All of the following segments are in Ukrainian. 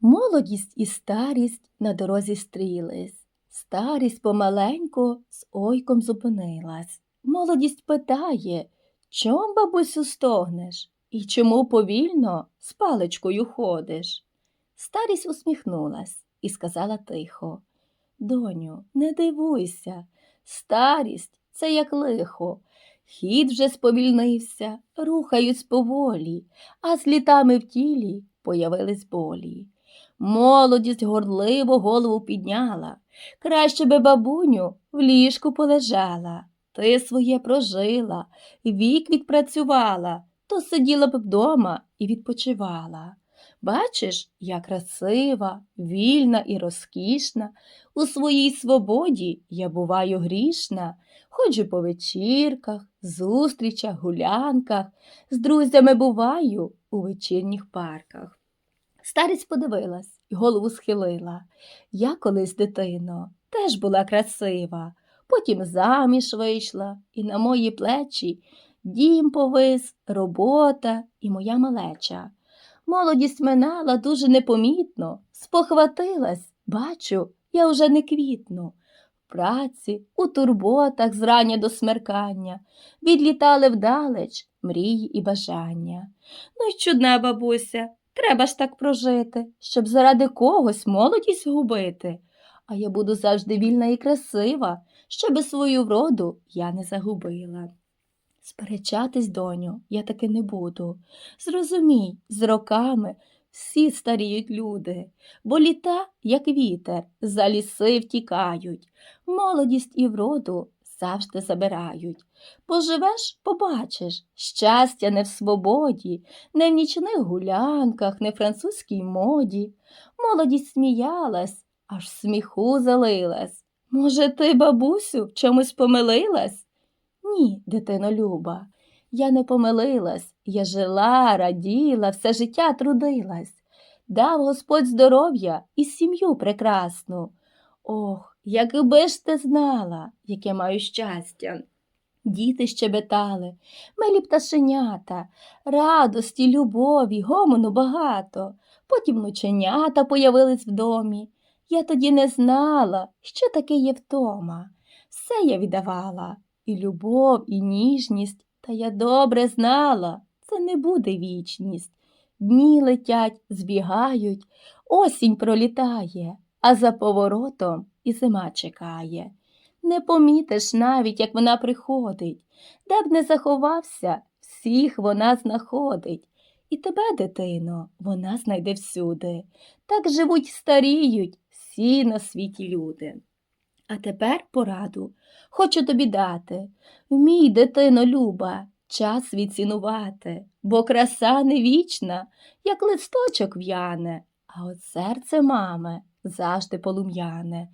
Молодість і старість на дорозі стрілись. Старість помаленьку з ойком зупинилась. Молодість питає, чом, бабусю, стогнеш? І чому повільно з паличкою ходиш? Старість усміхнулась і сказала тихо. Доню, не дивуйся, старість це як лихо. Хід вже сповільнився, рухаюсь поволі, а з літами в тілі появились болі. Молодість гордливо голову підняла. Краще би бабуню в ліжку полежала. Ти своє прожила, вік відпрацювала, то сиділа б вдома і відпочивала. Бачиш, я красива, вільна і розкішна, у своїй свободі я буваю грішна, ходжу по вечірках, зустрічах, гулянках, з друзями буваю у вечірніх парках. Старість подивилась і голову схилила. Я колись дитино теж була красива, потім заміж вийшла, і на мої плечі дім повис, робота і моя малеча. Молодість минала дуже непомітно, спохватилась, бачу, я вже не квітну. В праці, у турботах з до смеркання відлітали вдалеч мрії і бажання. Ну й чудна бабуся, треба ж так прожити, щоб заради когось молодість губити. А я буду завжди вільна і красива, щоби свою вроду я не загубила. Сперечатись, доню, я таки не буду. Зрозумій, з роками всі старіють люди, бо літа, як вітер, за ліси втікають, молодість і вроду завжди забирають. Поживеш, побачиш, щастя не в свободі, не в нічних гулянках, не в французькій моді. Молодість сміялась, аж сміху залилась. Може, ти, бабусю, в чомусь помилилась? Ні, дитино люба, я не помилилась, я жила, раділа, все життя трудилась. Дав Господь здоров'я і сім'ю прекрасну. Ох, якби ж ти знала, яке маю щастя. Діти щебетали, милі пташенята, радості, любові, гомону багато. Потім внученята появились в домі. Я тоді не знала, що таке є втома. Все я віддавала, і любов, і ніжність, та я добре знала, це не буде вічність. Дні летять, збігають, осінь пролітає, а за поворотом і зима чекає. Не помітиш навіть, як вона приходить, де б не заховався, всіх вона знаходить. І тебе, дитино, вона знайде всюди. Так живуть старіють всі на світі люди. А тепер пораду хочу тобі дати. Вмій, дитино люба, час відцінувати, бо краса не вічна, як листочок в'яне, а от серце мами завжди полум'яне.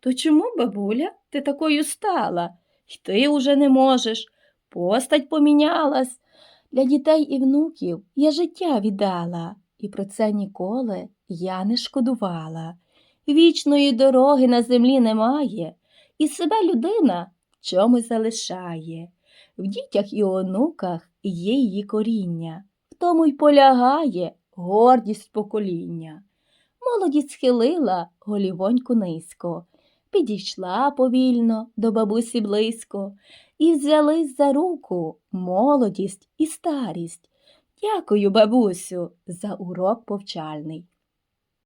То чому, бабуля, ти такою стала? Й ти уже не можеш. Постать помінялась. Для дітей і внуків я життя віддала, і про це ніколи я не шкодувала. Вічної дороги на землі немає, і себе людина в чомусь залишає. В дітях і онуках є її коріння, в тому й полягає гордість покоління. Молодість схилила голівоньку низько, підійшла повільно до бабусі близько і взялись за руку молодість і старість. Дякую, бабусю, за урок повчальний.